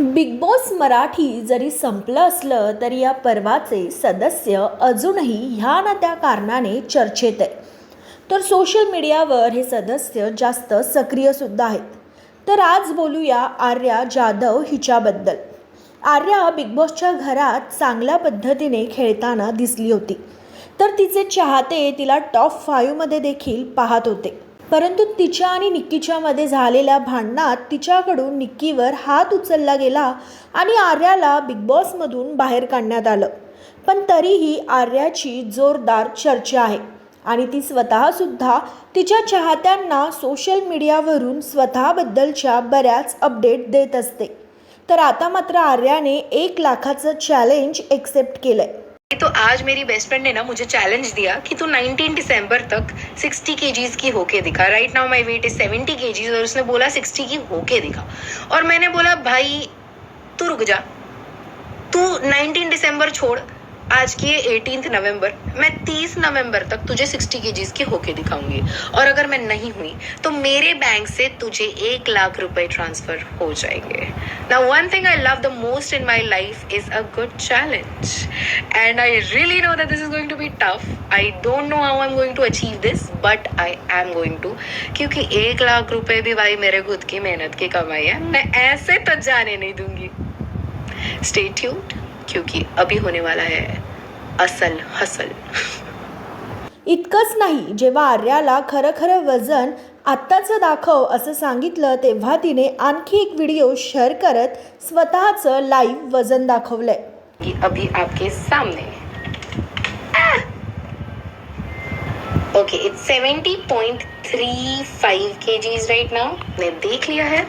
Big boss Marathi जरी संपलं असलं तरी या पर्वाचे सदस्य अजूनही ह्या ना त्या कारणाने चर्चेत आहे तर सोशल मीडियावर हे सदस्य जास्त सक्रियसुद्धा आहेत. तर आज बोलूया आर्या जाधव हिच्याबद्दल. आर्या बिग बॉसच्या घरात चांगल्या पद्धतीने खेळताना दिसली होती. तर तिचे चाहते तिला टॉप फाईव्हमध्ये देखील पाहत होते. परंतु तिच्या आणि निक्कीच्यामध्ये झालेल्या भांडणात तिच्याकडून निक्कीवर हात उचलला गेला आणि आर्याला बिग बॉसमधून बाहेर काढण्यात आलं. पण तरीही आर्याची जोरदार चर्चा आहे आणि ती स्वतःसुद्धा तिच्या चाहत्यांना सोशल मीडियावरून स्वतःबद्दलच्या बऱ्याच अपडेट देत असते. तर आता मात्र आर्याने एक लाखाचं चॅलेंज एक्सेप्ट केलं आहे तो आज मेरी बेस्ट फ्रेंड ने ना मुझे चैलेंज दिया कि तू 19 दिसंबर तक 60 के की होके दिखा। Right now my weight is 70 KGs और उसने बोला 60 की होके दिखा। और मैंने बोला, भाई, तू रुक जा। तू 19 दिसंबर छोड़। आज की है एटीन नवंबर, मैं 30 नवंबर तक तुझे 60 के जीज की होके दिखाऊँगी। और अगर मैं नहीं हुई तो मेरे बैंक से तुझे एक लाख रुपए ट्रांसफ़र हो जाएँगे। ना one thing I love the most in my life is a good challenge and I really know that this is going to be tough I don't know how I am going to achieve this but I am going to क्योंकि एक लाख रुपए भी भाई मेरे खुद की मेहनत की कमाई है। मैं ऐसे तो जाने नहीं दूँगी। स्टेट्यूट क्योंकि अभी होने वाला है असल हसल। इतकंच नाही जेव्हा आर्याला खरं खरं वजन आत्ताचं दाखव असं सांगितलं तेव्हा तिने आणखी एक व्हिडिओ शेअर करत स्वतःचं लाईव्ह वजन दाखवलंय. कि अभी आपके सामने okay it's seventy point three five K Gs right now ने देख लिया है।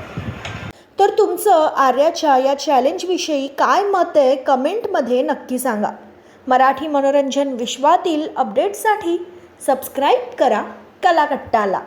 तर तुमचं आर्याच्या या चॅलेंजविषयी काय मत आहे कमेंटमध्ये नक्की सांगा. मराठी मनोरंजन विश्वातील अपडेट्ससाठी सबस्क्राईब करा कलाकट्टाला.